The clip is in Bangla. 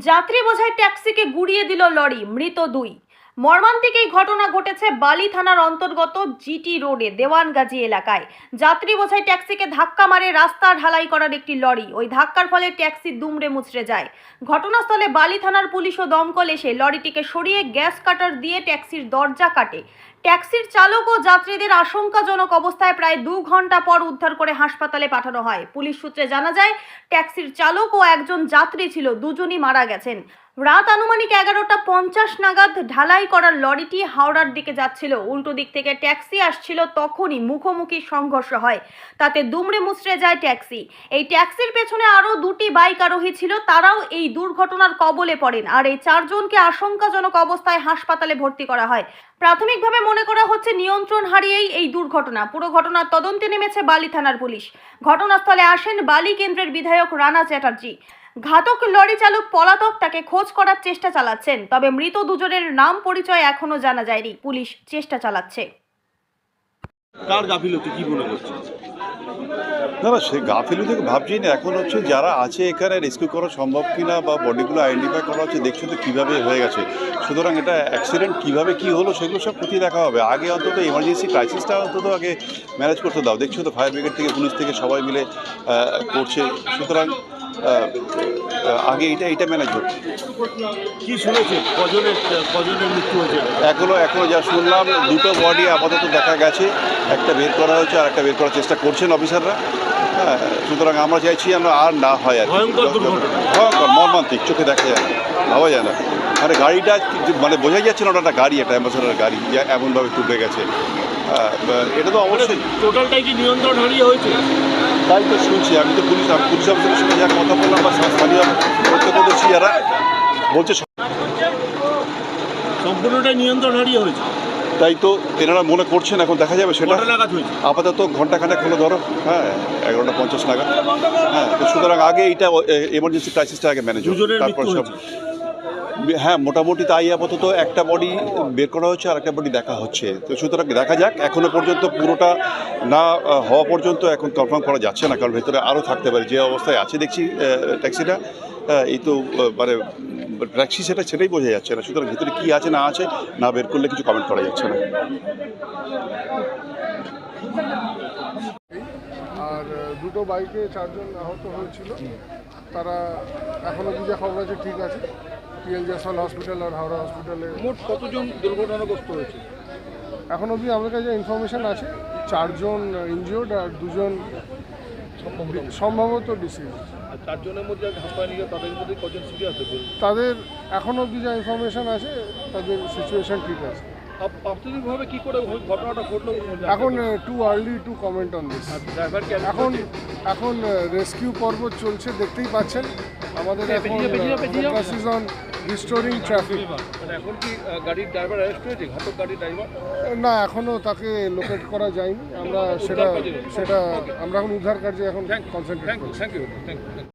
যাত্রী বোঝাই ট্যাক্সিকে গুড়িয়ে দিল লরি মৃত দুই। মর্মান্তিক এই ঘটনা ঘটেছে বালি থানার অন্তর্গত জিটি রোডে, দেওয়ানগাজী এলাকায়। যাত্রী বোঝাই ট্যাক্সিকে ধাক্কা মারে রাস্তা ঢালাই করার একটি লরি। ওই ধাক্কার ফলে ট্যাক্সি দুমড়ে মুচড়ে যায়। ঘটনাস্থলে বালি থানার পুলিশ ও দমকল এসে লরিটিকে সরিয়ে গ্যাস কাটার দিয়ে ট্যাক্সির দরজা কাটে। ট্যাক্সির চালক ও যাত্রীদের আশঙ্কাজনক অবস্থায় প্রায় দু ঘণ্টা পর উদ্ধার করে হাসপাতালে পাঠানো হয়। পুলিশ সূত্রে জানা যায়, ট্যাক্সির চালক ও একজন যাত্রী ছিল, দুজনই মারা গেছেন। রাত আনুমানিক এগারোটা পঞ্চাশ নাগাদ ঢালাই করার লরিটি হাওড়ার দিকে যাচ্ছিল। উল্টো দিক থেকে ট্যাক্সি আসছিল, তখনই মুখোমুখি সংঘর্ষ হয়। তাতে দুমড়ে মুচড়ে যায় ট্যাক্সি। এই ট্যাক্সির পেছনে আরও দুটি বাইক আরোহী ছিল, তারাও এই দুর্ঘটনার কবলে পড়েন। আর এই চারজনকে আশঙ্কাজনক অবস্থায় হাসপাতালে ভর্তি করা হয়। প্রাথমিকভাবে মনে করা হচ্ছে নিয়ন্ত্রণ হারিয়েই এই দুর্ঘটনা। পুরো ঘটনার তদন্তে নেমেছে বালি থানার পুলিশ। ঘটনাস্থলে আসেন বালি কেন্দ্রের বিধায়ক রানা চ্যাটার্জি। ঘাতক লরি চালক পলাতক তাকে খোঁজ করার চেষ্টা চালাচ্ছেন, তবে মৃত দুজনের নাম পরিচয় এখনও জানা যায়নি। পুলিশ চেষ্টা চালাচ্ছে। কার গাফিলতি কি মনে না না সে গাফিলতি থেকে ভাবছি না এখন হচ্ছে যারা আছে এখানে রেস্কিউ করা সম্ভব কিনা বা বডিগুলো আইডেন্টিফাই করা হচ্ছে দেখছ তো কীভাবে হয়ে গেছে। সুতরাং এটা অ্যাক্সিডেন্ট কীভাবে কী হলো সেগুলো সব খতিয়ে দেখা হবে। আগে অন্তত এমার্জেন্সি ক্রাইসিসটা অন্তত আগে ম্যানেজ করতে দাও। দেখছ তো ফায়ার ব্রিগেড থেকে পুলিশ থেকে সবাই মিলে করছে। সুতরাং আগে এটা এটা ম্যানেজ হোক। কি শুনেছে? কজনের কজনের মৃত্যু হয়েছে? এখনও এখনও যা শুনলাম দুটো বডি আপাতত দেখা গেছে। একটা বের করা হয়েছে আর একটা বের করার চেষ্টা করছেন অফিসাররা সুতরাং আমরা চাইছি আমরা আর না হয় আর। ভয়ঙ্কর মর্মান্তিক চোখে দেখা যায় না ভাবা যায় না। মানে গাড়িটা মানে বোঝাই যাচ্ছে না ওটা একটা গাড়ি একটা অ্যাম্বাসাডার গাড়ি এমনভাবে টুটে গেছে। এটা তো অবশ্যই টোটালটাই কি নিয়ন্ত্রণ হারিয়ে হয়েছে? তাই তো শুনছি আমি তো পুলিশ আমি পুলিশ অফিসারের সঙ্গে যা কথা বললাম বা স্থানীয় প্রত্যক্ষদর্শী যারা বলছে সম্পূর্ণটাই নিয়ন্ত্রণ হারিয়ে হয়েছে। তাই তো এনারা মনে করছেন এখন দেখা যাবে সেটা। আপাতত ঘণ্টা খানেক হলো ধরো হ্যাঁ এগারোটা পঞ্চাশ নাগাদ। হ্যাঁ তো সুতরাং আগে এইটা এমার্জেন্সি ক্রাইসিসটা আগে ম্যানেজ তারপর সব হ্যাঁ মোটামুটি তাই আপাতত একটা বডি বের করা হচ্ছে আর একটা বডি দেখা হচ্ছে। তো সুতরাং দেখা যাক এখনও পর্যন্ত পুরোটা না হওয়া পর্যন্ত এখন কনফার্ম করা যাচ্ছে না। কারণ ভেতরে আরও থাকতে পারে। যে অবস্থায় আছে দেখছি ট্যাক্সিটা এই তো মানে ট্যাক্সি সেটা সেটাই বোঝা যাচ্ছে না। সুতরাং ভিতরে কী আছে না আছে না বের করলে কিছু কমেন্ট করা যাচ্ছে না। আর দুটো বাইকে চারজন আহত হয়েছিল। তারা এখনও বুঝে খবর আছে ঠিক আছে। পিএল হসপিটাল আর হাওড়া হসপিটালে মোট কতজন দুর্ঘটনাগ্রস্ত হয়েছে? এখন অবধি আমাদের কাছে ইনফরমেশন আছে। চারজন ইনজিওর্ড আর দুজন সম্ভবত ডিসিজ আর চারজনের মধ্যে তাদের মধ্যে কজন সিরিয়াস তাদের এখন অবধি যা ইনফরমেশন আছে তাদের সিচুয়েশন ঠিক আছে। প্রাথমিকভাবে কি করে ঘটনাটা ঘটলো এখন too early to comment on this এখন এখন রেস্কিউ পর্ব চলছে দেখতেই পাচ্ছেন। আমাদের এখন রিস্টোরিং ট্রাফিক মানে এখন কি গাড়ির ড্রাইভার অ্যারেস্ট হয়েছে? ঘাতক গাড়ির ড্রাইভার না এখনও তাকে লোকেট করা যায়নি। আমরা সেটা সেটা আমরা এখন উদ্ধার কার্যে এখন concentrate thank you thank you